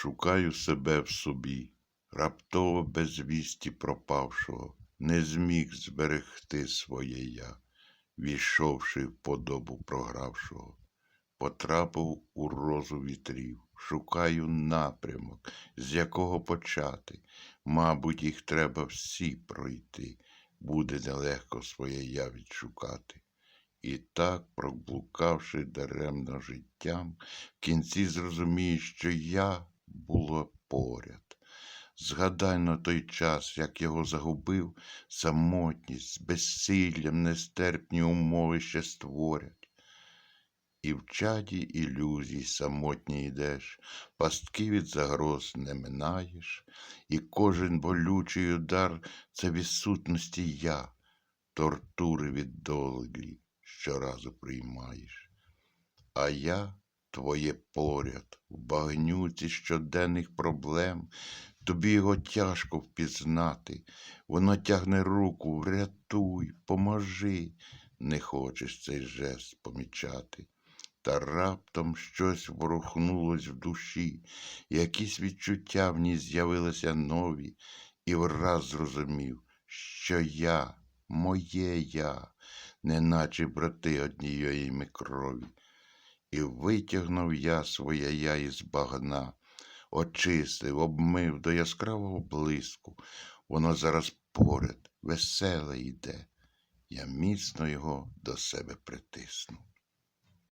Шукаю себе в собі, раптово без вісті пропавшого, не зміг зберегти своє я, війшовши в подобу програвшого. Потрапив у розу вітрів, шукаю напрямок, з якого почати. Мабуть, їх треба всі пройти, буде нелегко своє я відшукати. І так, проблукавши даремно життям, в кінці зрозумієш, що я було поряд. Згадай на той час, як його загубив, самотність, безсиллям нестерпні умови ще створять. І в чаді ілюзій самотній йдеш, пастки від загроз не минаєш, і кожен болючий удар це відсутності я, тортури від долі щоразу приймаєш. А я твоє поряд в багнюці щоденних проблем, тобі його тяжко впізнати, воно тягне руку, врятуй, поможи, не хочеш цей жест помічати. Та раптом щось ворухнулось в душі, якісь відчуття в ній з'явилися нові, і враз зрозумів, що я, моє я, неначе брати однієї ми крові. І витягнув я своє я із багна, очистив, обмив до яскравого блиску. Воно зараз поряд, веселе йде. Я міцно його до себе притиснув.